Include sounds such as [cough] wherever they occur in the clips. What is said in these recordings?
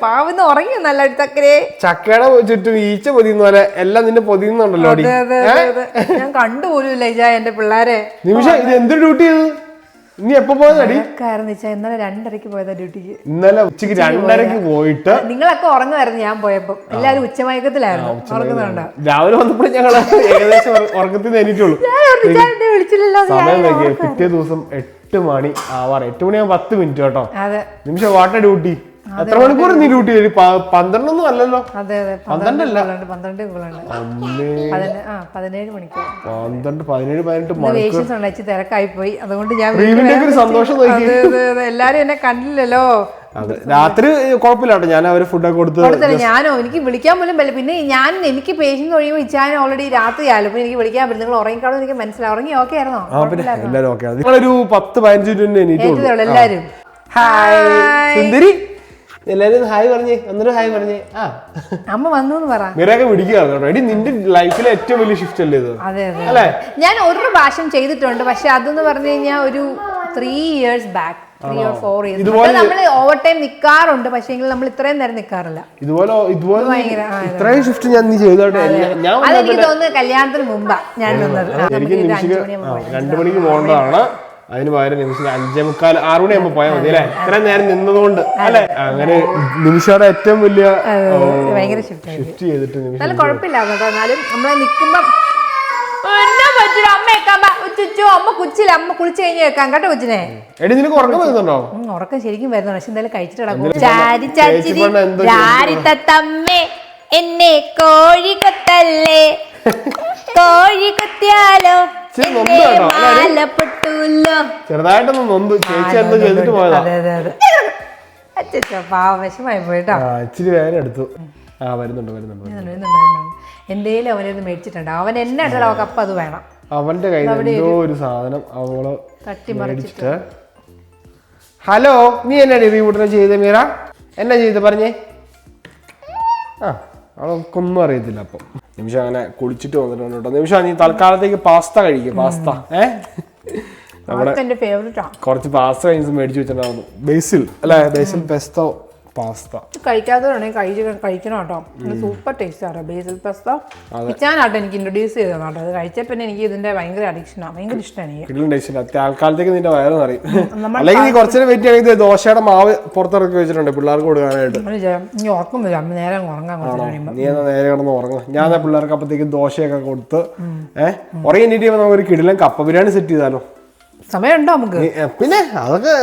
പാവുന്ന ഉറങ്ങി നല്ല തക്കരെ ചക്കയുടെ ചുറ്റും ഈച്ച പൊതിയുന്ന പോലെ എല്ലാം നിന്നെ പൊതിയുന്നുണ്ടല്ലോ അതെ അതെ അതെ അതെ. ഞാൻ കണ്ടുപോലും ഇല്ല ഇജാ എന്റെ പിള്ളേരെ. നിമിഷം ഇത് എന്ത് ഡ്യൂട്ടി ചെയ്തു നീ എപ്പോ പോയതടി വെച്ചാൽ ഇന്നലെ രണ്ടരക്ക് പോയതാ ഡ്യൂട്ടിക്ക്. ഇന്നലെ ഉച്ചയ്ക്ക് രണ്ടരക്ക് പോയിട്ട് നിങ്ങളൊക്കെ ഉറങ്ങുമായിരുന്നു ഞാൻ പോയപ്പോ. എല്ലാരും ഉച്ചമയക്കത്തിലായിരുന്നു. ഉറങ്ങുന്നുണ്ടോ? രാവിലെ വന്നപ്പോഴും ഞങ്ങൾ ഏകദേശം ഉറ- ഉറക്കത്തിൽ നിന്ന് എണീറ്റുള്ളൂ. എന്നെ വിളിച്ചില്ലല്ലോ അത് സമയം ഞാൻ നോക്കിയ പിറ്റേ ദിവസം എട്ട് മണി ആവാറ് എട്ട് മണിയാകുമ്പോൾ പത്ത് മിനിറ്റ് കേട്ടോ. അതെ. നിമിഷം വാട്ട ഡ്യൂട്ടി. എത്ര മണിക്കൂർ നീ ഡ്യൂട്ടി ചെയ്തു? പ- പന്ത്രണ്ടൊന്നും അല്ലല്ലോ. പന്ത്രണ്ട് പതിനേഴ് മണിക്കൂർ. പന്ത്രണ്ട് പതിനേഴ് പതിനെട്ട് ഉണ്ടായി തിരക്കായി പോയി. അതുകൊണ്ട് ഞാൻ സന്തോഷം എല്ലാരും എന്നെ കണ്ടില്ലല്ലോ. രാത്രി കുഴപ്പമില്ലാട്ടോ ഞാൻ അവർ ഫുഡൊക്കെ കൊടുത്ത് ഞാനോ? എനിക്ക് വിളിക്കാൻ പോലും പറ്റില്ല. പിന്നെ ഞാൻ എനിക്ക് പേഷ്യൻസ് കഴിയുമ്പോൾ ഇച്ചാൻ ഓൾറെഡി രാത്രി ആയാലും എനിക്ക് വിളിക്കാൻ പറ്റും നിങ്ങൾ ഉറങ്ങിക്കാണോ എനിക്ക് മനസ്സിലായി. ഉറങ്ങി ഓക്കെ ആയിരുന്നോ? എല്ലാവരും ഓക്കെ നിങ്ങളൊരു പത്ത് പതിനഞ്ച് മിനിറ്റ് എല്ലാവരും ഹായ്. സുന്ദരി. എല്ലാരും ഹായ് പറഞ്ഞേ ഒന്നൊരു ഹായ് പറഞ്ഞേ. ആ. അമ്മ വന്നു എന്ന് പറ. മിറയൊക്കെ പിടിക്കുകയാണ് കേട്ടോ. എടി നിന്റെ ലൈഫിലെ ഏറ്റവും വലിയ ഷിഫ്റ്റ് അല്ലേ ഇത്? അതെ ഞാൻ ഒരു പ്രാവശ്യം ചെയ്തിട്ടുണ്ട് പക്ഷെ അതെന്ന് പറഞ്ഞു കഴിഞ്ഞാൽ ഒരു ത്രീ ഇയേഴ്സ് ബാക്ക് ഇതുപോലെ- നമ്മൾ ഓവർ ടൈം നിൽക്കാറുണ്ട് പക്ഷേ നമ്മൾ ഇത്രയും നേരം നിൽക്കാറില്ല ഇതുപോലെ ഇതുപോലെ ഭയങ്കര, ഇത്രയും ഷിഫ്റ്റ് ഞാൻ നീ ചെയ്തോട്ടെ. ഞാൻ അതെനിക്ക് തോന്നുന്നു കല്യാണത്തിന് മുമ്പാ ഞാൻ എനിക്ക്. രണ്ടു മണിക്ക് പോകേണ്ടതാണ്. അതിന് പകരം നിമിഷം അഞ്ചേ മുക്കാൽ ആറു മണിയാകുമ്പോ പോയാൽ മതി അല്ലെ? ഇത്രയും നേരം നിന്നതുകൊണ്ട് അല്ലെ? അങ്ങനെ നിമിഷയുടെ ഏറ്റവും വലിയ ഷിഫ്റ്റ് ചെയ്തിട്ട് നിമിഷം കുഴപ്പമില്ല എന്നാലും നമ്മളെ നിൽക്കുമ്പം ഉറക്കം ശരിക്കും വരുന്നു പക്ഷെ എന്തായാലും എന്നെ കോഴി കൊത്തല്ലേ? [laughs] കോഴി കൊത്തിയാലോ? ചെറുതായിട്ടൊന്ന് നൊന്ത്. ചേച്ചി എന്തോ ചെയ്തിട്ട് പോയതാ. ഇച്ചിരി വേദന എടുത്തു. ആ വരുന്നുണ്ട് വരുന്നുണ്ട്. എന്തേലും മേടിച്ചിട്ടുണ്ട്. അവൻ എന്നെ അത് വേണം. അവന്റെ കയ്യിൽ എന്തോ ഒരു സാധനം അവൾ തട്ടി മേടിച്ചിട്ട്. ഹലോ നീ എന്നാ ഈ വീട്ടിൽ ചെയ്ത മീറ എന്നാ ചെയ്ത് പറഞ്ഞേ? ആ അവൾക്കൊന്നും അറിയത്തില്ല അപ്പം. നിമിഷം അങ്ങനെ കുളിച്ചിട്ട് വന്നിട്ടുണ്ട് കേട്ടോ. നിമിഷം നീ തൽക്കാലത്തേക്ക് പാസ്ത കഴിക്കുക പാസ്ത. ഏ? നമ്മുടെ കുറച്ച് പാസ്ത കഴിഞ്ഞ് മേടിച്ചു വെച്ചിട്ടുണ്ടായിരുന്നു. ബേസിൽ അല്ലെ? ബേസിൽ പെസ്തോ പാസ്ത. കഴിക്കാത്തവരാണെങ്കിൽ കഴിച്ച് കഴിക്കണം കേട്ടോ. സൂപ്പർ ടേസ്റ്റ് ആണ് ബേസിൽ പാസ്ത കിച്ചാനാട്ടോ എനിക്ക് ഇൻട്രൊഡ്യൂസ് ചെയ്തതാണ് കേട്ടോ. അത് കഴിച്ച പിന്നെ എനിക്ക് ഇതിന്റെ ഭയങ്കര അഡിക്ഷനാണ് ഭയങ്കര ഇഷ്ടമാണ് എനിക്ക്. തൽക്കാലത്തേക്ക് നിന്റെ വയറ് നിറയും. അല്ലെങ്കിൽ നീ കുറച്ചു വെയിറ്റ് ചെയ്ത് ദോശയുടെ മാവ് പുറത്തിറക്കി വെച്ചിട്ടുണ്ട് പിള്ളേർക്ക് കൊടുക്കാനായിട്ട്. നീ ഉറക്കം വരും. അമ്മ നേരം ഉറങ്ങാൻ നീ എന്നാ നേരെ കിടന്ന് ഉറങ്ങും. ഞാൻ പിള്ളേർക്ക് അപ്പത്തേക്ക് ദോശയൊക്കെ കൊടുത്ത് ഏഹ് ഉറങ്ങി എണീറ്റ് നമുക്ക് ഒരു കിടിലൻ കപ്പ ബിരിയാണി സെറ്റ് ചെയ്താലോ? സമയമുണ്ടോ നമുക്ക്? പിന്നെ അതൊക്കെ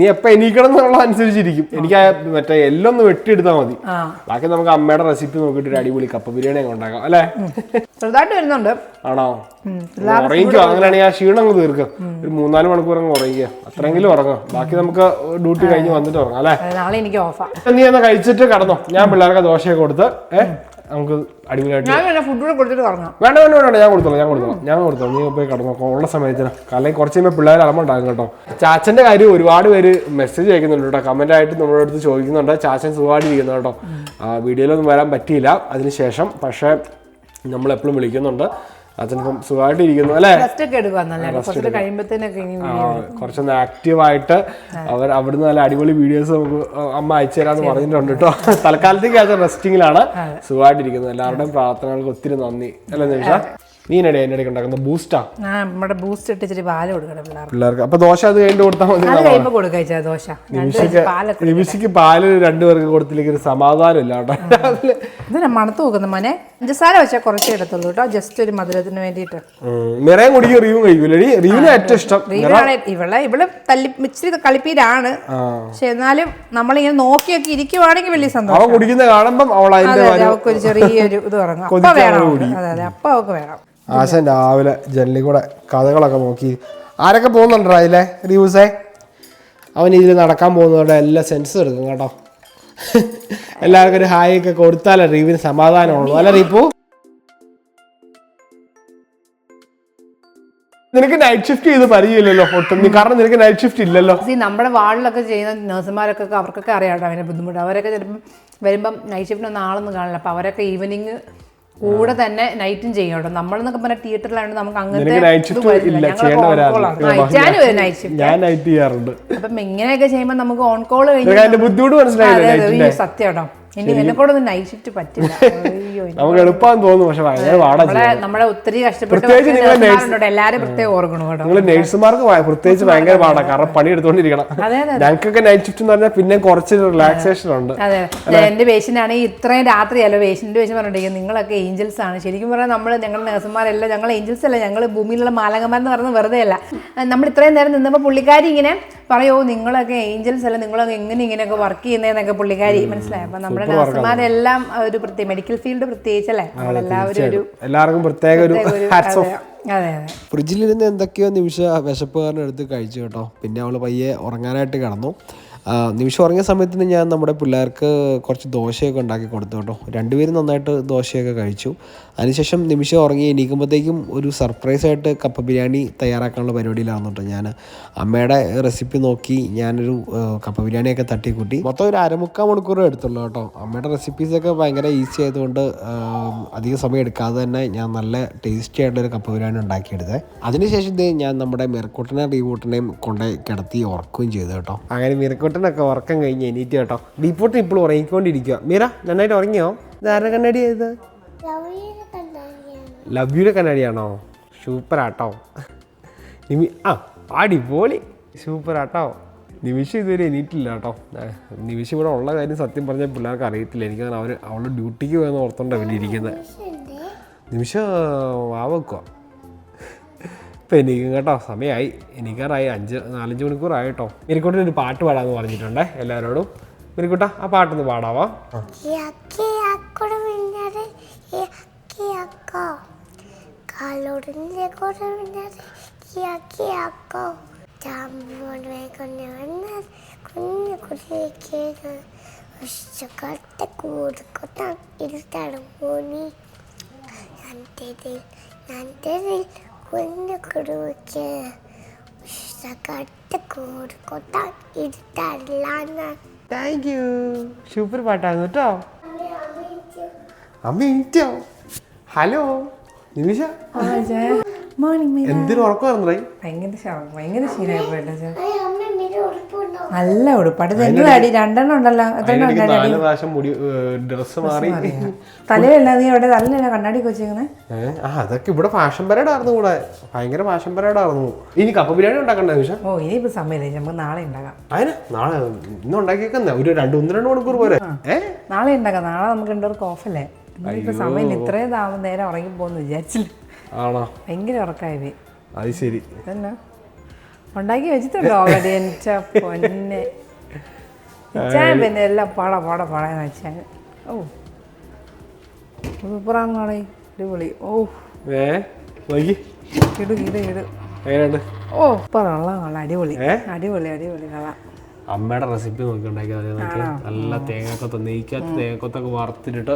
നീ എപ്പോ എണീക്കണം എന്നുള്ള അനുസരിച്ചിരിക്കും. എനിക്ക് മറ്റേ എല്ലാം ഒന്ന് വെട്ടിയെടുത്താൽ മതി. ബാക്കി നമുക്ക് അമ്മയുടെ റെസിപ്പി നോക്കിയിട്ട് ഒരു അടിപൊളി കപ്പ ബിരിയാണി അങ്ങ് ഉണ്ടാക്കാം അല്ലേ? ചെറുതായിട്ട് വരുന്നുണ്ട്. ആണോ? ഉറങ്ങിക്കോ. അങ്ങനെയാണെങ്കിൽ ആ ക്ഷീണം അങ്ങ് തീർക്കാം. ഒരു മൂന്നാൽ മണിക്കൂർ അങ്ങ് ഉറങ്ങിക്കുക അത്രയെങ്കിലും ഉറങ്ങാം. ബാക്കി നമുക്ക് ഡ്യൂട്ടി കഴിഞ്ഞ് വന്നിട്ട് ഉറങ്ങാം അല്ലേ? നാളെ എനിക്ക് ഓഫാ. നീ എന്നാ കഴിച്ചിട്ട് കടന്നോ. ഞാൻ പിള്ളേർക്ക് ദോശയൊക്കെ കൊടുത്ത് ഏഹ് നമുക്ക് അടിപൊളിയായിട്ട് ഞാൻ ഫുഡ് കൂടെ കൊടുത്തിട്ട് ഉറങ്ങാം വേണ്ട വേണ്ട വേണ്ട ഞാൻ കൊടുത്തോളാം ഞാൻ കൊടുത്തോളാം ഞാൻ കൊടുത്തോളാം. നീ പോയി കടന്നോ ഉള്ള സമയത്തിന് അല്ലെങ്കിൽ കുറച്ച് കഴിയുമ്പോൾ പിള്ളേർ അളമുണ്ടാകും കേട്ടോ. ചാച്ചന്റെ കാര്യം ഒരുപാട് പേര് മെസ്സേജ് അയക്കുന്നുണ്ട് കേട്ടോ. കമന്റ് ആയിട്ട് നമ്മുടെ അടുത്ത് ചോദിക്കുന്നുണ്ട്. ചാച്ചൻ സുഖമായിട്ടിരിക്കുന്നു കേട്ടോ. വീഡിയോയിലൊന്നും വരാൻ പറ്റിയില്ല. അതിനുശേഷം പക്ഷേ നമ്മളെപ്പോഴും വിളിക്കുന്നുണ്ട്. അച്ഛനിപ്പം സുഖമായിട്ടിരിക്കുന്നു അല്ലേ? കുറച്ചൊന്ന് ആക്റ്റീവായിട്ട് അവർ അവിടുന്ന് നല്ല അടിപൊളി വീഡിയോസ് നമുക്ക് അമ്മ അയച്ചു തരാന്ന് പറഞ്ഞിട്ടുണ്ട് കേട്ടോ. തൽക്കാലത്തേക്ക് അത് റെസ്റ്റിംഗിലാണ് സുഖമായിട്ടിരിക്കുന്നത് എല്ലാവരുടെയും പ്രാർത്ഥനകൾക്ക് ഒത്തിരി നന്ദി. അല്ലേ നിമിഷ? നീ എന്നെ എന്നെ ഇടയ്ക്ക് ഉണ്ടാക്കുന്ന ബൂസ്റ്റാ ആ നമ്മുടെ ബൂസ്റ്റ് പാൽ കൊടുക്കണം പിള്ളേർക്ക്. പിള്ളേർക്ക്. അപ്പൊ ദോശ അത് കഴിഞ്ഞിട്ട് കൊടുത്താൽ മതി അത് കഴിയുമ്പോൾ കൊടുക്കുക ദോശ. രണ്ട് നിമിഷക്ക് പാലൊക്കെ നിമിഷക്ക് പാൽ രണ്ടുപേർക്ക് കൊടുത്തില്ലെങ്കിൽ ഒരു സമാധാനം ഇല്ല കേട്ടോ. ഇതിനെ മണത്ത് നോക്കുന്ന മോനെ. പഞ്ചസാര വെച്ചാൽ കുറച്ചേ എടുത്തുള്ളൂ കേട്ടോ. ജസ്റ്റ് ഒരു മധുരത്തിന് വേണ്ടിയിട്ട്. നിറയെ കുടിക്കും റിയും കഴിക്കൂലേ റിയുവിന് ഏറ്റവും ഇഷ്ടം. റീവാണ് ഇവളെ ഇവൾ തല്ലി ഇച്ചിരി കളിപ്പീരാണ്. പക്ഷെ എന്നാലും നമ്മളിങ്ങനെ നോക്കിയൊക്കെ ഇരിക്കുവാണെങ്കിൽ വലിയ സന്തോഷം. അവൻ കുടിക്കുന്ന കാണുമ്പം അവൾ അതിന്റെ ചെറിയൊരു ഇത് തുടങ്ങും അപ്പൊ വേണം. അതെ അതെ അപ്പൊ അവക്ക് വേണം. ആശൻ രാവിലെ ജനലിൽ കൂടെ കഥകളൊക്കെ നോക്കി. ആരൊക്കെ പോകുന്നുണ്ടോ അതിലെ റിയൂസേ അവൻ ഇതിൽ നടക്കാൻ പോകുന്നവരുടെ എല്ലാ സെൻസ് എടുക്കും കേട്ടോ. എല്ലാവർക്കും ഒരു ഹായ് ഒക്കെ കൊടുത്താലേ റീവിന് സമാധാനമുള്ളൂ. അല്ല റീപ്പു? നിനക്ക് നൈറ്റ് ഷിഫ്റ്റ് ചെയ്ത് പരിചയമില്ലല്ലോ ഒട്ടും. നീ കാരണം നിനക്ക് നൈറ്റ് ഷിഫ്റ്റ് ഇല്ലല്ലോ. നമ്മുടെ വാർഡിലൊക്കെ ചെയ്യുന്ന നഴ്സുമാരൊക്കെ അവർക്കൊക്കെ അറിയാം അതിന്റെ ബുദ്ധിമുട്ട്. അവരൊക്കെ ചിലപ്പം വരുമ്പം നൈറ്റ് ഷിഫ്റ്റിനൊന്നും ആളൊന്നും കാണില്ല അപ്പം അവരൊക്കെ ഈവനിങ് കൂടെ തന്നെ നൈറ്റും ചെയ്യും കേട്ടോ. നമ്മളെന്നൊക്കെ പറഞ്ഞ തിയേറ്ററിലാണ് നമുക്ക് അങ്ങനത്തെ അപ്പം ഇങ്ങനെയൊക്കെ ചെയ്യുമ്പോൾ നമുക്ക് ഓൺ കോൾ കഴിഞ്ഞാൽ സത്യം കേട്ടോ. ഇനി എന്നെ കൂടെ ഒന്ന് നൈറ്റ് ഷിഫ്റ്റ് പറ്റില്ല. നമുക്ക് എളുപ്പമാന്ന് തോന്നുന്നു പക്ഷെ ഭയങ്കര പാടാ നമ്മളെ ഒത്തിരി പ്രത്യേകിച്ച് ഓർക്കണം നിങ്ങൾ നേഴ്സുമാർക്ക് പ്രത്യേകിച്ച് ഭയങ്കര പാടാ കാരണം പണി എടുത്തോണ്ടിരിക്കണം ഞങ്ങൾക്കൊക്കെ നൈറ്റ് ഷിഫ്റ്റ് എന്ന് പറഞ്ഞാൽ പിന്നെ കുറച്ച് റിലാക്സേഷൻ ഉണ്ട്. എന്റെ പേഷ്യന്റ് ആണെങ്കിൽ ഇത്രയും രാത്രിയല്ലോ പേഷ്യന്റ് പേഷ്യൻ പറഞ്ഞിട്ടുണ്ടെങ്കിൽ നിങ്ങളൊക്കെ ഏഞ്ചൽസ് ആണ്. ശരിക്കും പറഞ്ഞാൽ നമ്മൾ ഞങ്ങൾ നഴ്സുമാരല്ല ഞങ്ങൾ ഏഞ്ചൽസ് അല്ല ഞങ്ങൾ ഭൂമിയിലുള്ള മാലകന്മാരെന്ന് പറയുന്നത് വെറുതെ അല്ല നമ്മൾ ഇത്രയും നേരം നിന്നപ്പോൾ പുള്ളിക്കാരി ഇങ്ങനെ പറയോ നിങ്ങളൊക്കെ ഏഞ്ചൽസ് അല്ല നിങ്ങളൊക്കെ എങ്ങനെ ഇങ്ങനെയൊക്കെ വർക്ക് ചെയ്യുന്നതെന്നൊക്കെ പുള്ളിക്കാരി മനസ്സിലായി? അപ്പൊ നമ്മുടെ നഴ്സുമാരെല്ലാം ഒരു പ്രത്യേക മെഡിക്കൽ ഫീൽഡ് പ്രത്യേകിച്ച് അല്ലേ നമ്മളെല്ലാവരും ഒരു എല്ലാവർക്കും പ്രത്യേക ഒരു അതെ ഫ്രിഡ്ജിലിരുന്ന് എന്തൊക്കെയോ നിമിഷ വിശപ്പ് കാരണം എടുത്ത് കഴിച്ചു കേട്ടോ. പിന്നെ അവൾ പയ്യെ ഉറങ്ങാനായിട്ട് കിടന്നു. നിമിഷം ഉറങ്ങിയ സമയത്തിന് ഞാൻ നമ്മുടെ പിള്ളേർക്ക് കുറച്ച് ദോശയൊക്കെ ഉണ്ടാക്കി കൊടുത്തു കേട്ടോ. രണ്ടുപേരും നന്നായിട്ട് ദോശയൊക്കെ കഴിച്ചു. അതിനുശേഷം നിമിഷം ഉറങ്ങി എണീക്കുമ്പോഴത്തേക്കും ഒരു സർപ്രൈസായിട്ട് കപ്പ ബിരിയാണി തയ്യാറാക്കാനുള്ള പരിപാടിയിലാണ് കേട്ടോ ഞാൻ. അമ്മയുടെ റെസിപ്പി നോക്കി ഞാനൊരു കപ്പ ബിരിയാണിയൊക്കെ തട്ടിക്കൂട്ടി. മൊത്തം ഒരു അരമുക്കാൽ മണിക്കൂർ എടുത്തുള്ളൂ കേട്ടോ. അമ്മയുടെ റെസിപ്പീസൊക്കെ ഭയങ്കര ഈസി ആയതുകൊണ്ട് അധികം സമയം എടുക്കാതെ തന്നെ ഞാൻ നല്ല ടേസ്റ്റി ആയിട്ടൊരു കപ്പ ബിരിയാണി ഉണ്ടാക്കിയെടുത്തത് അതിനുശേഷം ഞാൻ നമ്മുടെ മെർക്കൂട്ടനെ റീവൂട്ടിനെയും കൊണ്ടുപോയി കിടത്തി ഉറക്കുകയും ചെയ്തു കേട്ടോ. അങ്ങനെ മീരക്കോട്ടനൊക്കെ ഉറക്കം കഴിഞ്ഞ് എണീറ്റ് കേട്ടോ. ഡീപ്പോട്ട് ഇപ്പോഴും ഉറങ്ങിക്കൊണ്ടിരിക്കുക മീര നന്നായിട്ട് ഉറങ്ങിയോ? ഇതാരുടെ കണ്ണാടി ഇത്? ലവ് യുടെ കണ്ണാടിയാണോ? സൂപ്പർ ആട്ടോ നിമി ആ അടിപൊളി. സൂപ്പർ ആട്ടോ നിമിഷം ഇതുവരെ എണീറ്റില്ല കേട്ടോ. നിമിഷം ഇവിടെ ഉള്ള കാര്യം സത്യം പറഞ്ഞാൽ പിള്ളേർക്ക് അറിയത്തില്ല. എനിക്ക് അവർ അവളുടെ ഡ്യൂട്ടിക്ക് പോയെന്ന് ഓർത്തോണ്ടാണ് ഇവിടെ ഇരിക്കുന്നത് നിമിഷം വാവക്കുക ഇപ്പം എനിക്കും കേട്ടോ. സമയമായി എനിക്കാറായി അഞ്ച് നാലഞ്ച് മണിക്കൂറായി കേട്ടോ. മിനിക്കൂട്ടിന് ഒരു പാട്ട് പാടാമെന്ന് പറഞ്ഞിട്ടുണ്ടേ എല്ലാവരോടും മിരിക്കൂട്ട ആ പാട്ടൊന്ന് പാടാവാ? കൂടെ ചാമ്പോടെ കൊണ്ട് വന്നാൽ കുഞ്ഞു നന്ദതിൽ കുഞ്ഞു കുടുക്ക് ഉച്ചക്കട്ട കൂടിക്കൊട്ടാൻ ഇരുട്ടാടില്ലാന്ന് താങ്ക് യു സൂപ്പർ പാട്ടാണ് കേട്ടോ. അമ്മ എണീറ്റോ? ഹലോ നിമിഷ. മോർണിംഗ് എന്തിനു ഉറക്കം ഭയങ്കര ഭയങ്കര ശീലമായി പോയിട്ടോ ചേ. അമ്മ മിരു ഉടുപ്പുണ്ടോ നല്ല ഉടുപ്പാട് തെങ്ങ് അടി രണ്ടെണ്ണം ഉണ്ടല്ലോ. എത്ര എണ്ണം അതിനിടയ്ക്ക് ഉണ്ടായി നാല് പ്രാവശ്യം മുടി ഡ്രസ്സ് മാറി. തലയിലല്ല നീ അവിടെ? തലയിലല്ല കണ്ണാടി വെച്ചേക്കുന്നേ ഏ, ആ അതൊക്കെ ഇവിടെ ഫാഷൻ പരേഡ് ആയിരുന്നു കൂടെ. ഭയങ്കര ഫാഷൻ പരേഡ് ആയിരുന്നു ഇനി കപ്പ ബിരിയാണി ഉണ്ടാക്കണ്ട വിഷയം ഓ ഇനിയിപ്പോ സമയമില്ല നമുക്ക് നാളെ ഉണ്ടാക്കാം. അതിന്? നാളെ ഇന്ന് ഉണ്ടാക്കിയേക്കുന്ന? ഒരു രണ്ട് ഒന്ന് രണ്ട് മണിക്കൂർ പോരെ. ഏ? നാളെ ഉണ്ടാക്കാം. നാളെ നമുക്ക് രണ്ടുപേർക്ക് ഓഫല്ലേ? ഇനിയിപ്പോ സമയമില്ല. ഇത്രയും താമസം നേരം ഉറങ്ങി പോകുന്നു വിചാരിച്ചില്ല. ആണോ? ഭയങ്കര ഉറക്കമായി പോയി. അത് ശരി. ഇതന്നെ? ഉണ്ടാക്കി വെച്ചിട്ടുണ്ടോ അവിടെ? എന്റെ പൊന്നെ. ഇച്ചാൻ പിന്നെ എല്ലാം പാട പാട പാടാന്ന് വെച്ചാൽ ഓ സൂപ്പറാണോടെ അടിപൊളി. ഓ ഏ? ഇടു ഇടു ഇടു. എങ്ങനെയുണ്ട്? ഓ കൊള്ളാം അടിപൊളി. അടിപൊളി അടിപൊളി കൊള്ളാം അമ്മയുടെ റെസിപ്പി നോക്കി. ഉണ്ടാക്കിയത് നല്ല തേങ്ങക്കൊത്ത നെയ്ക്കകത്ത് തേങ്ങക്കൊത്തൊക്കെ വറുത്തിട്ട്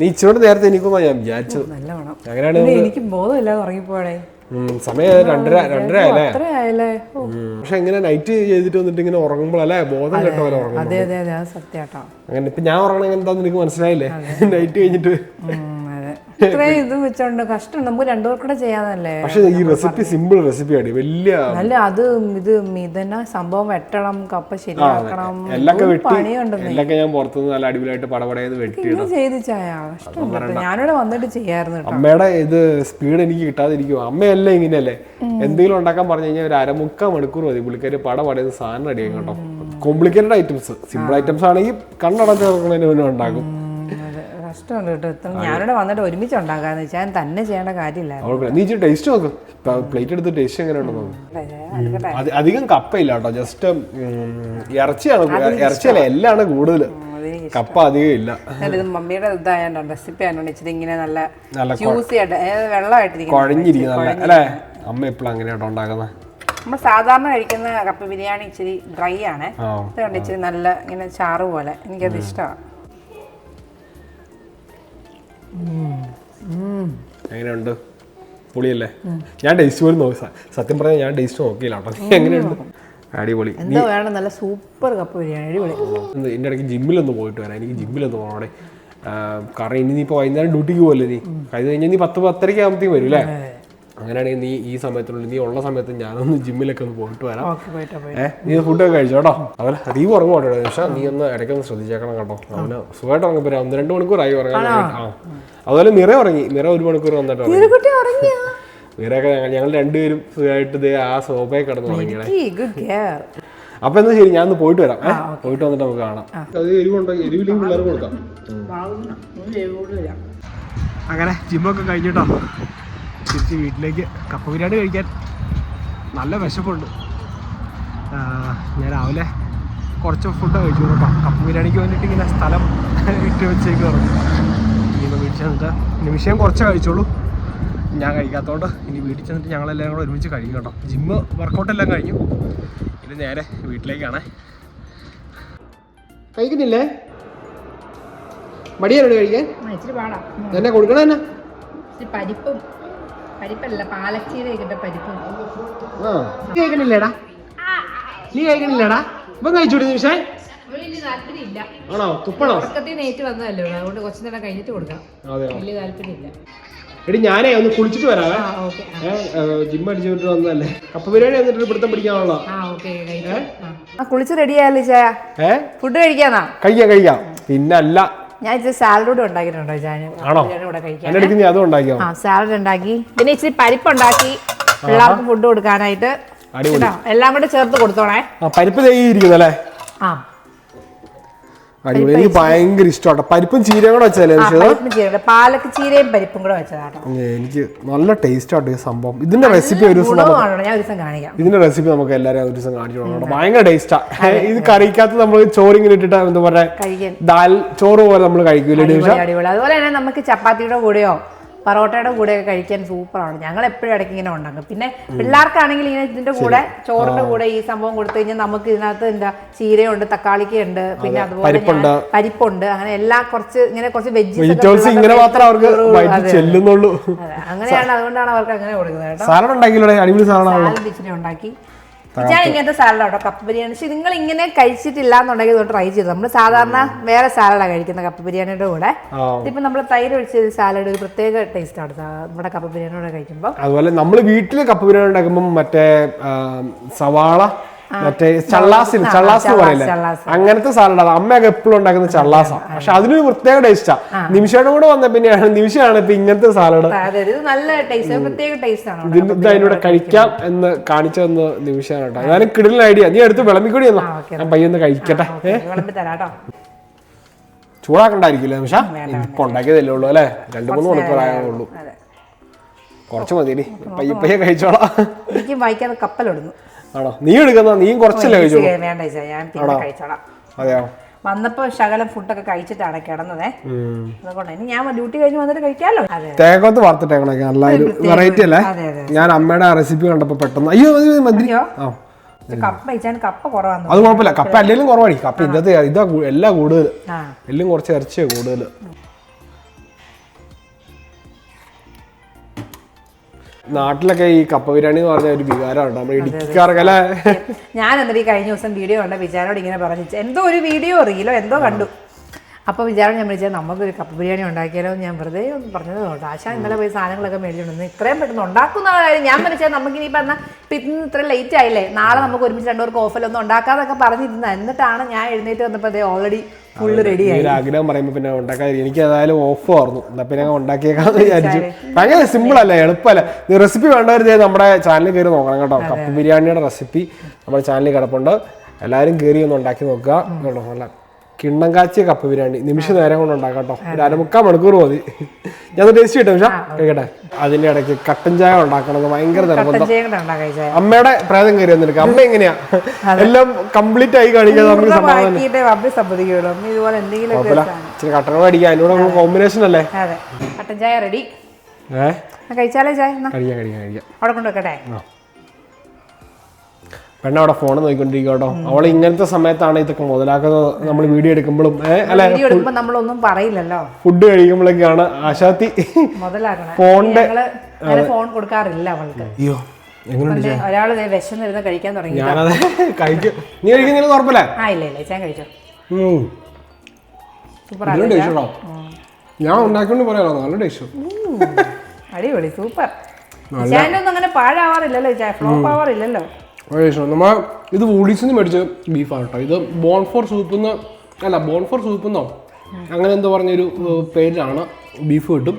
നീ ഇച്ചിരി നേരത്തെ എനിക്കൊന്നാ ഞാൻ വിചാരിച്ചത്. നല്ല വേണം അങ്ങനെയാണ് എനിക്ക് ബോധമില്ലാതെ ഉറങ്ങിപ്പോഴേ സമയം രണ്ടര രണ്ടര ആയല്ലേ പക്ഷെ ഇങ്ങനെ നൈറ്റ് ചെയ്തിട്ട് വന്നിട്ട് ഇങ്ങനെ ഉറങ്ങുമ്പോഴല്ലേ ബോധം കേട്ടോ പോലെ ഉറങ്ങും അതെ അതെ അതെ. അത് സത്യാട്ടോ. അങ്ങനെ ഇപ്പൊ ഞാൻ ഉറങ്ങണെങ്കിൽ എന്താന്ന് എനിക്ക് മനസ്സിലായില്ലേ? നൈറ്റ് [laughs] കഴിഞ്ഞിട്ട്. ഇത്രയും [laughs] ഇത് വെച്ചോണ്ട് കഷ്ടം. നമുക്ക് രണ്ടുപേർക്കൂടെ ചെയ്യാന്നല്ലേ പക്ഷെ ഈ റെസിപ്പി സിമ്പിൾ റെസിപ്പിയാണ് വലിയ നല്ല അത് ഇത് മിതന സംഭവം വെട്ടണം കപ്പ ശരിയാക്കണം. ഒരു വെട്ടി. പണിയുണ്ടെന്ന് ഞാൻ പുറത്തുനിന്ന് നല്ല അടിപൊളിയായിട്ട് പടപടയെന്ന് വെട്ടി ചെയ്ത് ചായ കഷ്ടം ഞാനിവിടെ വന്നിട്ട് ചെയ്യായിരുന്നു അമ്മയുടെ ഇത് സ്പീഡ് എനിക്ക് കിട്ടാതിരിക്കും അമ്മയല്ല ഇങ്ങനെയല്ലേ? എന്തെങ്കിലും ഉണ്ടാക്കാൻ പറഞ്ഞു കഴിഞ്ഞാൽ ഒരു അരമുക്കാൽ മണിക്കൂർ മതി. പുള്ളിക്കാർ പട പടയുന്ന സാധനം റെഡിയാക്കും കേട്ടോ. കോംപ്ലിക്കേറ്റഡ് ഐറ്റംസ് സിമ്പിൾ ഐറ്റംസ് ആണെങ്കിൽ കണ്ണടച്ച് തുറക്കുന്നതിന് മുന്നേ ഉണ്ടാക്കും. കഷ്ടമുണ്ട് കേട്ടോ. ഞാനിവിടെ വന്നിട്ട് ഒരുമിച്ച് ഉണ്ടാക്കാന്ന് വെച്ചാൽ ഞാൻ തന്നെ ചെയ്യേണ്ട കാര്യമില്ല നീ ടേസ്റ്റ് നോക്ക്. പ്ലേറ്റ് എടുത്ത് ടേസ്റ്റ് എങ്ങനെ ഉണ്ടെന്ന് നോക്ക്. എടുക്കട്ടെ അത് അധികം കപ്പയില്ല കേട്ടോ. ജസ്റ്റ് ഇറച്ചിയാണ് ഇറച്ചിയല്ല എല്ലാം കൂടുതൽ കപ്പ അധികം ഇല്ല. മമ്മിയുടെ ഇതായോണ്ട് റെസിപ്പി ആയതുകൊണ്ട് ഇച്ചിരി ഇങ്ങനെ നല്ല നല്ല ജ്യൂസി ആയിട്ട് വെള്ളമായിട്ട് കുഴഞ്ഞിരിക്കുന്ന അല്ലേ? അമ്മ എപ്പോഴും അങ്ങനെയാട്ടോ ഉണ്ടാക്കുന്നത് നമ്മൾ സാധാരണ കഴിക്കുന്ന കപ്പ ബിരിയാണി ഇച്ചിരി ഡ്രൈ ആണ്. അതുകൊണ്ട് ഇച്ചിരി നല്ല ഇങ്ങനെ ചാറ് പോലെ എനിക്കത് ഇഷ്ടമാണ്. എങ്ങനെയുണ്ട്? പൊളിയല്ലേ? ഞാൻ ടേസ്റ്റ് പോലും നോക്കി. സത്യം പറഞ്ഞാൽ ഞാൻ ടേസ്റ്റ് നോക്കിയില്ല കേട്ടോ. എങ്ങനെയുണ്ട്? അടിപൊളി. എന്താ വേണം നല്ല സൂപ്പർ കപ്പ് ബിരിയാണി അടിപൊളി. എന്റെ ഇടയ്ക്ക് ജിമ്മിലൊന്ന് പോയിട്ട് വരാം. എനിക്ക് ജിമ്മിലൊന്ന് പോകണം കാരണം ഇനി നീ ഇപ്പോൾ വൈകുന്നേരം ഡ്യൂട്ടിക്ക് പോകല്ലേ നീ? കഴിഞ്ഞ് കഴിഞ്ഞാൽ നീ പത്ത് പത്തരയ്ക്ക് ആകുമ്പോഴത്തേക്കും വരും അല്ലേ? അങ്ങനെയാണെങ്കിൽ നീ ഈ സമയത്തുള്ള നീ ഉള്ള സമയത്ത് ഞാനൊന്ന് ജിമ്മിലൊക്കെ ഒന്ന് പോയിട്ട് വരാം. ഓക്കെ പോയിട്ടോ പോയി ഏഹ് നീ ഫുഡൊക്കെ കഴിച്ചോ കേട്ടോ അവൻ അധികം ഉറങ്ങും കേട്ടോ പക്ഷെ നീ ഒന്ന് ഇടയ്ക്കൊന്ന് ശ്രദ്ധിച്ചേക്കണം കേട്ടോ. അവന് സുഖമായിട്ട് ഉറങ്ങി പോരാ ഒന്ന് രണ്ട് മണിക്കൂറായി ഉറങ്ങാൻ. ആ. അതുപോലെ നിറ ഉറങ്ങി. നിറ ഒരു മണിക്കൂർ വന്നിട്ട് ഉറങ്ങി. നിറയൊക്കെ ഞങ്ങൾ ഞങ്ങൾ രണ്ടുപേരും സുഖമായിട്ട് ദേ ആ സോഫയിൽ കിടന്ന് ഉറങ്ങിയേ അപ്പൊ എന്താ ശരി ഞാൻ ഒന്ന് പോയിട്ട് വരാം? പോയിട്ട് വന്നിട്ട് നമുക്ക് കാണാം. അത് എരിവുണ്ടോ? എരിവില്ലെങ്കിൽ പിള്ളേർക്ക് കൊടുക്കാം. അങ്ങനെ ജിമ്മൊക്കെ കഴിഞ്ഞിട്ടോ. തിരിച്ച് വീട്ടിലേക്ക് കപ്പ ബിരിയാണി കഴിക്കാൻ നല്ല വിശപ്പുണ്ട്. ഞാൻ രാവിലെ കുറച്ച് ഫുഡ് കഴിച്ചു. കേട്ടോ കപ്പ ബിരിയാണിക്ക് വേണ്ടിയിട്ട് ഇങ്ങനെ സ്ഥലം ഇട്ട് വെച്ചേക്ക് പറഞ്ഞു. ഇനി വീട്ടിൽ ചെന്നിട്ട് നിമിഷം കുറച്ച് കഴിച്ചോളൂ. ഞാൻ കഴിക്കാത്തതുകൊണ്ട് ഇനി വീട്ടിൽ ചെന്നിട്ട് ഞങ്ങളെല്ലാവരും കൂടെ ഒരുമിച്ച് കഴിക്കും കേട്ടോ. ജിമ്മ് വർക്കൗട്ടെല്ലാം കഴിഞ്ഞു. ഇനി നേരെ വീട്ടിലേക്കാണ്. കഴിക്കുന്നില്ലേ? മടിയാണോ കഴിക്കാൻ? എന്നെ കൊടുക്കണ പരിപ്പും പരിപ്പല്ല പാലച്ചീര പരിപ്പും. നീ കഴിക്കണില്ലേടാ? നീ കഴിക്കണില്ലേടാ? ഇപ്പം കഴിച്ചൂടി നിമിഷേ? വലിയ താല്പര്യമില്ല. ആണോ? തുപ്പണോ? ഉറക്കത്തിൽ നിന്ന് ഏറ്റു വന്നതല്ലേ അതുകൊണ്ട് കുറച്ച് നേരം കഴിഞ്ഞിട്ട് കൊടുക്കാം. അതെയോ? വലിയ താല്പര്യമില്ല. എടി ഞാനേ ഒന്ന് കുളിച്ചിട്ട് വരാവേ. ആ ഓക്കെ. ഏഹ് ജിമ്മ് അടിച്ചു വിട്ട് വന്നതല്ലേ. കപ്പ ബിരിയാണി വന്നിട്ട് പിടുത്തം പിടിക്കാനുള്ള കുളിച്ച് ചായ ഏ? ഫുഡ് കഴിക്കാന്നാ കഴിക്കാം കഴിക്കാം. പിന്നല്ല. ഞാൻ ഇച്ചിരി സാലഡ് ഉണ്ടാക്കിയിട്ടുണ്ടോ അതും ഉണ്ടാക്കിയോ? ആ സാലഡ് ഉണ്ടാക്കി. പിന്നെ ഇച്ചിരി പരിപ്പ് ഉണ്ടാക്കി പിള്ളേർക്ക് ഫുഡ് കൊടുക്കാനായിട്ട്. എല്ലാം കൂടെ ചേർത്ത് കൊടുത്തോണേ. പരിപ്പ് ആ. അടിപൊളി. എനിക്ക് ഭയങ്കര ഇഷ്ടമാണ് പരിപ്പും ചീരയും കൂടെ ചീരയുടെ പാലക്ക് ചീരയും പരിപ്പും കൂടെ വെച്ചതാട്ടോ. എനിക്ക് നല്ല ടേസ്റ്റ് ആട്ടോ ഈ സംഭവം. ഇതിന്റെ റെസിപ്പി ഒരു ദിവസം ഇതിന്റെ റെസിപ്പി നമുക്ക് എല്ലാവരും ഒരു ദിവസം കാണിച്ചു കൊടുക്കണം ഭയങ്കര ടേസ്റ്റാ ഇത് കറിക്കാത്ത നമ്മൾ ചോറ് ഇങ്ങനെ ഇട്ടിട്ട് എന്താ പറയാ ദാൽ ചോറ് പോലെ നമ്മൾ കഴിക്കൂലേ അതുപോലെ തന്നെ നമുക്ക് ചപ്പാത്തിയുടെ കൂടെയോ പൊറോട്ടയുടെ കൂടെയൊക്കെ കഴിക്കാൻ സൂപ്പറാണ്. ഞങ്ങൾ എപ്പോഴും ഇടയ്ക്ക് ഇങ്ങനെ ഉണ്ടാക്കും. പിന്നെ പിള്ളേർക്കാണെങ്കിൽ ഇങ്ങനെ ഇതിന്റെ കൂടെ ചോറിന്റെ കൂടെ ഈ സംഭവം കൊടുത്തു കഴിഞ്ഞാൽ നമുക്ക് ഇതിനകത്ത് എന്താ ചീരയുണ്ട് തക്കാളിക്കുണ്ട് പിന്നെ അതുപോലെ പരിപ്പുണ്ട്. അങ്ങനെ എല്ലാ കുറച്ച് ഇങ്ങനെ കുറച്ച് വെജിറ്റബിൾസ് ഇങ്ങനെ മാത്രം അവർക്ക് ചെല്ലുന്നുള്ളൂ. അങ്ങനെയാണ് അതുകൊണ്ടാണ് അവർക്ക് അങ്ങനെ കൊടുക്കുന്നത് കേട്ടോ. അടിപൊളി ഇച്ചിരി ഉണ്ടാക്കി. ഞാൻ ഇങ്ങനത്തെ സാലഡ് കേട്ടോ കപ്പ ബിരിയാണി. പക്ഷെ നിങ്ങൾ ഇങ്ങനെ കഴിച്ചിട്ടില്ല എന്നുണ്ടെങ്കിൽ ട്രൈ ചെയ്തു. നമ്മൾ സാധാരണ വേറെ സാലഡാണ് കഴിക്കുന്നത് കപ്പ ബിരിയാണിയുടെ കൂടെ. ഇപ്പൊ ഇതിപ്പോ നമ്മൾ തൈര് ഒഴിച്ച സാലഡ് ഒരു പ്രത്യേക ടേസ്റ്റ് ആണ് നമ്മുടെ കപ്പ ബിരിയാണിയോടെ കഴിക്കുമ്പോൾ അതുപോലെ നമ്മൾ വീട്ടിൽ കപ്പ ബിരിയാണി ഉണ്ടാക്കുമ്പോൾ മറ്റേ സവാള മറ്റേ ചള്ളാസിന് ചള്ളാസ് പറയില്ലേ. അങ്ങനത്തെ സാലഡ് അമ്മയൊക്കെ എപ്പോഴും ഉണ്ടാക്കുന്ന ചള്ളാസാ. പക്ഷെ അതിനൊരു പ്രത്യേക ടേസ്റ്റാ നിമിഷയുടെ കൂടെ വന്ന പിന്നെയാണ് നിമിഷമാണ് ഇപ്പൊ ഇങ്ങനത്തെ സാലഡ് ഇത് കഴിക്കാം എന്ന് കാണിച്ചു തന്ന നിമിഷമാണ് കേട്ടോ. ഞാനും കിടലിന് ഐഡിയ. നീ എടുത്ത് വിളമ്പിക്കൂടി എന്നാ. ഞാൻ പയ്യൊന്ന് കഴിക്കട്ടെ. ചൂടാക്കണ്ടായിരിക്കില്ല നിമിഷ? ഇപ്പൊ ഉണ്ടാക്കിയതല്ലേ ഉള്ളൂ അല്ലെ? രണ്ടു മൂന്ന് മണിക്കൂറായുള്ളൂ കുറച്ച് മതി പയ്യെ പയ്യെ കഴിച്ചോളാം. എനിക്കും വായിക്കാതെ കപ്പലിടുന്നു. ആണോ? നീ എടുക്കുന്ന നീ കുറച്ചല്ലേ കഴിച്ചോളൂ. വേണ്ട ചേച്ചാ, ഞാൻ പിന്നെ കഴിച്ചോളാം. അതെയോ? വന്നപ്പോ ശകലം ഫുഡൊക്കെ കഴിച്ചിട്ടാണ് കിടന്നതേ. അതുകൊണ്ട് ഇനി ഞാൻ ഡ്യൂട്ടി കഴിഞ്ഞ് വന്നിട്ട് കഴിക്കാമല്ലോ തേക്കത്ത് വറുത്തിട്ടേക്കണൊക്കെ നല്ല ഒരു വെറൈറ്റി അല്ലേ? ഞാൻ അമ്മയുടെ റെസിപ്പി കണ്ടപ്പോ പെട്ടെന്ന്. അയ്യോ പക്ഷെ കപ്പ കപ്പ കുറവാന്ന് അത് കുഴപ്പമില്ല. കപ്പ അല്ലെങ്കിലും കുറവാടി കപ്പ ഇന്നത്തെ ഇതാ എല്ലാം കൂടുതൽ എല്ലാം കുറച്ച് ഇറച്ചിയാ കൂടുതൽ നാട്ടിലൊക്കെ ഈ കപ്പ ബിരിയാണി എന്ന് പറഞ്ഞ ഒരു വികാരമാണ് നമ്മൾ ഇടുക്കിക്കാർക്ക് അല്ലേ ഞാൻ എന്നിട്ട് ഈ കഴിഞ്ഞ ദിവസം വീഡിയോ കണ്ട വിചാരോട് ഇങ്ങനെ പറഞ്ഞു എന്തോ ഒരു വീഡിയോ അറിയില്ല എന്തോ കണ്ടു? അപ്പോൾ വിചാരം ഞാൻ വിളിച്ചാൽ നമുക്കൊരു കപ്പ് ബിരിയാണി ഉണ്ടാക്കിയാലോ? എന്ന് ഞാൻ വെറുതെ ഒന്ന് പറഞ്ഞത് കേട്ടോ ആശാ ഇന്നലെ പോയി സാധനങ്ങളൊക്കെ മേടിച്ചിട്ടുണ്ട് ഇത്രയും പെട്ടെന്ന് ഉണ്ടാക്കുന്ന കാര്യം. ഞാൻ വിളിച്ചാൽ നമുക്ക് ഇനി പറഞ്ഞാൽ ഇപ്പം ഇന്ന് ഇത്ര ലേറ്റ് ആയില്ലേ? നാളെ നമുക്ക് ഒരുമിച്ച് രണ്ടുപേർക്ക് ഓഫലൊന്നും ഉണ്ടാക്കാതൊക്കെ പറഞ്ഞിരുന്നത്. എന്നിട്ടാണ് ഞാൻ എഴുന്നേറ്റ് വന്നപ്പോൾ അതേ ഓൾറെഡി ഫുള്ള് റെഡി ആയി. ആഗ്രഹം പറയുമ്പോൾ പിന്നെ ഉണ്ടാക്കാതിരി എനിക്ക് ഏതായാലും ഓഫ് ആയിരുന്നു. എന്നാ പിന്നെ ഉണ്ടാക്കിയേക്കാന്ന് വിചാരിച്ചു. ഭയങ്കര സിമ്പിൾ അല്ല? എളുപ്പമല്ല റെസിപ്പി വേണ്ടവർ ദേ നമ്മുടെ ചാനലിൽ കയറി നോക്കണം കേട്ടോ. കപ്പ് ബിരിയാണിയുടെ റെസിപ്പി നമ്മുടെ ചാനലിൽ കിടപ്പുണ്ട് എല്ലാവരും കയറി ഒന്ന് ഉണ്ടാക്കി നോക്കുക. കേട്ടോ നല്ല കിണ്ണം കാച്ചിയ കപ്പ ബിരിയാണി. നിമിഷ നേരം കൊണ്ട് ഉണ്ടാക്കാം കേട്ടോ. ഒരു അരമുക്കാൽ മണിക്കൂർ മതി. ഞാൻ ടേസ്റ്റ് കിട്ടും. പക്ഷേ കേട്ടെ അതിന്റെ ഇടയ്ക്ക് കട്ടൻ ചായ ഉണ്ടാക്കണമെന്ന് ഭയങ്കര നിർബന്ധം. കട്ടൻ അമ്മയുടെ പ്രേതം കയറി വന്നിരിക്കും അമ്മ എങ്ങനെയാ? എല്ലാം കംപ്ലീറ്റ് ആയി കാണിക്കാതെ നമുക്ക് സമാധാനം. ബാക്കിയിട്ട് അമ്മ സമ്മതിക്കുള്ളൂ. അമ്മ ഇതുപോലെ എന്തെങ്കിലും കുഴപ്പമില്ല. ഇച്ചിരി കട്ടണം അടിക്കാം. അതിനോട് നമ്മൾ കോമ്പിനേഷൻ അല്ലേ? കട്ടൻ ചായ റെഡി ഏഹ് കഴിച്ചാലേ ചായ? കഴിക്കാം കഴിക്കാം കഴിക്കാം. അവിടെ കൊണ്ട് വെക്കട്ടെ പെണ്ണ അവിടെ ഫോൺ നോക്കിക്കൊണ്ടിരിക്കട്ടോ കേട്ടോ. അവൾ ഇങ്ങനത്തെ സമയത്താണ് ഇതൊക്കെ മുതലാക്കുന്നത്. നമ്മൾ വീഡിയോ എടുക്കുമ്പോഴും നമ്മളൊന്നും പറയില്ലല്ലോ. ഫുഡ് കഴിക്കുമ്പോഴൊക്കെയാണ് ആശാത്തി ഫോണിന്റെ- ഫോൺ കൊടുക്കാറില്ല അവൾക്ക്. അയ്യോ ദേ വിശന്നിരുന്ന് കഴിക്കാൻ തുടങ്ങി ഞാനത് കഴിക്കും. നീ കഴിക്കുന്നതിന് കുഴപ്പമില്ല ആ ഇല്ല ഇല്ല ഞാൻ കഴിച്ചു. ഞാൻ ഉണ്ടാക്കിക്കൊണ്ട് പറയാലോ നല്ല ടേസ്റ്റ് അടിപൊളി സൂപ്പർ. ഞാനൊന്നും അങ്ങനെ പാഴാവാറില്ലല്ലോ ഫ്ലോപ്പ് ആവാറില്ലല്ലോ. നല്ല നമ്മൾ നമ്മ ഇത് നിന്ന് മേടിച്ച ബീഫാണ് കേട്ടോ ഇത് ബോൺ ഫോർ സൂപ്പ് എന്ന് അല്ല ബോൺ ഫോർ സൂപ്പ് എന്നോ? അങ്ങനെ എന്തോ പറഞ്ഞൊരു പേരിലാണ് ബീഫ് കിട്ടും.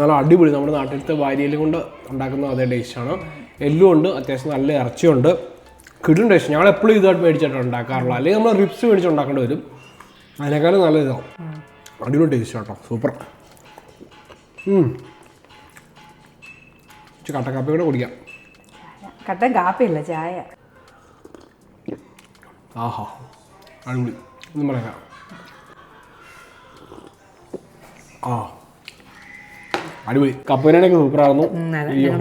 നല്ല അടിപൊളി നമ്മുടെ നാട്ടിലത്തെ വാരിയൽ കൊണ്ട് ഉണ്ടാക്കുന്ന അതേ ടേസ്റ്റാണ് എല്ലും ഉണ്ട് അത്യാവശ്യം നല്ല ഇറച്ചിയുണ്ട്. കിടും ടേസ്റ്റ് ഞങ്ങൾ എപ്പോഴും ഇതായിട്ട് മേടിച്ചിട്ടാണ് ഉണ്ടാക്കാറുള്ളത്. അല്ലെങ്കിൽ നമ്മൾ റിപ്സ് മേടിച്ച് ഉണ്ടാക്കേണ്ടി വരും. അതിനേക്കാളും നല്ല ഇതാവും അടിപൊളി ടേസ്റ്റ് കേട്ടോ സൂപ്പർ കട്ടക്കാപ്പി കൂടെ കുടിക്കാം. കട്ടൻ കാപ്പിയല്ല ചായ. ആഹാ അടിപൊളി. ഒന്നും പറയാം ആ. അടിപൊളി. കപ്പേനൊക്കെ സൂപ്പറായിരുന്നു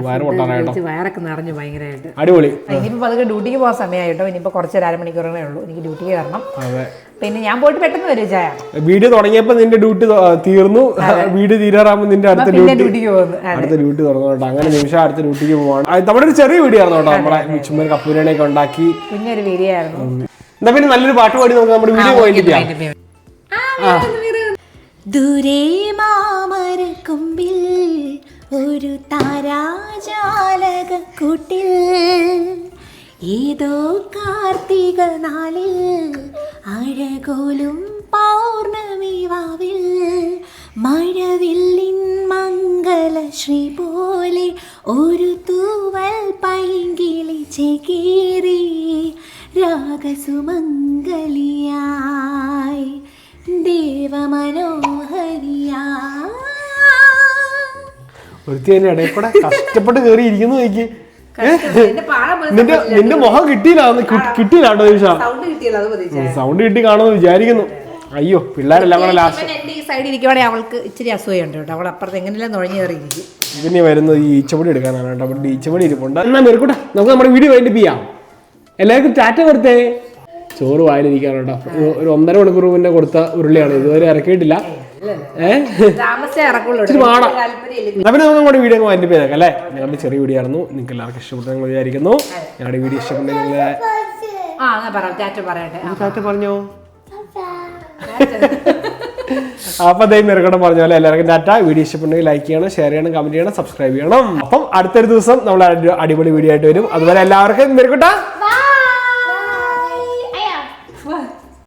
വയറ് പൊട്ടാനായിട്ടോ. വയറൊക്കെ നിറഞ്ഞു ഭയങ്കരമായിട്ട് അടിപൊളി. ഇനിയിപ്പോൾ പതുക്കെ ഡ്യൂട്ടിക്ക് പോകാൻ സമയമായിട്ടോ ഇനിയിപ്പോൾ കുറച്ച് ഒരു അരമണിക്കൂറേ ഉള്ളൂ. എനിക്ക് ഡ്യൂട്ടിക്ക് കയറണം അതെ. പിന്നെ ഞാൻ പോയിട്ട് പെട്ടെന്ന് വരും ചായ. വീഡിയോ തുടങ്ങിയപ്പോ നിന്റെ ഡ്യൂട്ടി തീർന്നു. [laughs] വീട് തീരാറാകുമ്പോൾ നിന്റെ അടുത്ത ഡ്യൂട്ടി ഡ്യൂട്ടിക്ക് പോകുന്നു. അടുത്ത ഡ്യൂട്ടി തുറന്നു കേട്ടോ. അങ്ങനെ നിമിഷം അടുത്ത ഡ്യൂട്ടിക്ക് പോവാണ്. നമ്മുടെ ഒരു ചെറിയ വീഡിയോ ആയിരുന്നു കേട്ടോ. നമ്മുടെ ചുമ്മാ കപ്പൂരനെയൊക്കെ ഉണ്ടാക്കി. കുഞ്ഞൊരു വീഡിയോ ആയിരുന്നു എന്നാ പിന്നെ നല്ലൊരു പാട്ട് പാടി നമുക്ക് നമ്മുടെ വീഡിയോ പോയിട്ട് ചെയ്യാം മാമര മാമരക്കൊമ്പിൽ ഒരു താരാജാലകൂട്ടിൽ ഏതോ കാർത്തിക നാളിൽ അഴകോലും പൗർണമി വാവിൽ മഴവില്ലിൻ മംഗല ശ്രീ പോലെ ഒരു തൂവൽ പൈങ്കിളി ചേക്കേറി രാഗസുമംഗലിയായി ദേവമനോഹരിയാ ഒരുത്തി അതിന്റെ ഇടയിൽ കൂടെ കഷ്ടപ്പെട്ട് കയറി ഇരിക്കുന്നു നോക്കി നിന്റെ നിന്റെ മുഖം കിട്ടിയില്ല കിട്ടിയില്ലാട്ടോ നിമിഷ. സൗണ്ട് കിട്ടിയല്ലോ അത് മതി സൗണ്ട് കിട്ടി കാണുമെന്ന് വിചാരിക്കുന്നു. അയ്യോ പിള്ളേരെല്ലാം കൂടെ ലാസ്റ്റ്. എന്റെ ഈ സൈഡിൽ ഇരിക്കുവാണെങ്കിൽ അവൾക്ക് ഇച്ചിരി അസൂയുണ്ട് കേട്ടോ. അവൾ അപ്പുറത്ത് എങ്ങനെയെല്ലാം നുഴഞ്ഞു കയറിയിരിക്കും ഇതിന് വരുന്നത് ഈ ഈച്ചപ്പൊടി എടുക്കാനാണ് കേട്ടോ. അവിടെ ഈച്ചപ്പൊടി ഇരിപ്പുണ്ട്. എന്നാ മെറുക്കൂട്ടെ നമുക്ക് നമ്മുടെ വീഡിയോ വേണ്ടി ചെയ്യാം. എല്ലാവർക്കും ടാറ്റ കൊടുത്തേ. ചോറ് വായിലിരിക്കാണ് കേട്ടോ. ഒരു- ഒരു ഒന്നര മണിക്കൂർ മുന്നേ കൊടുത്ത ഉരുളിയാണ്. ഇതുവരെ ഇറക്കിയിട്ടില്ല. നമുക്ക് നമ്മുടെ വീഡിയോ വൈൻഡപ്പ് ചെയ്തേക്കാം അല്ലേ? ഞങ്ങളുടെ ചെറിയ വീഡിയോ ആയിരുന്നു. നിങ്ങൾക്ക് എല്ലാവർക്കും ഇഷ്ടപ്പെട്ടു ഞങ്ങൾ വിചാരിക്കുന്നു. ഞങ്ങളുടെ വീഡിയോ ഇഷ്ടപ്പെട്ടെങ്കിൽ നിങ്ങൾ ആ എന്നാ പറ പറയട്ടെ. ആ. ടാറ്റ പറഞ്ഞോ? [laughs] അപ്പൊ ദൈവം മെറുകടം പറഞ്ഞ പോലെ എല്ലാവർക്കും ടാറ്റ വീഡിയോ ഇഷ്ടപ്പെട്ടെങ്കിൽ ലൈക്ക് ചെയ്യണം ഷെയർ ചെയ്യണം കമന്റ് ചെയ്യണം സബ്സ്ക്രൈബ് ചെയ്യണം. അപ്പം അടുത്തൊരു ദിവസം നമ്മൾ അടിപൊളി വീഡിയോ ആയിട്ട് വരും. അതുപോലെ എല്ലാവർക്കും മെറുക്കട്ട.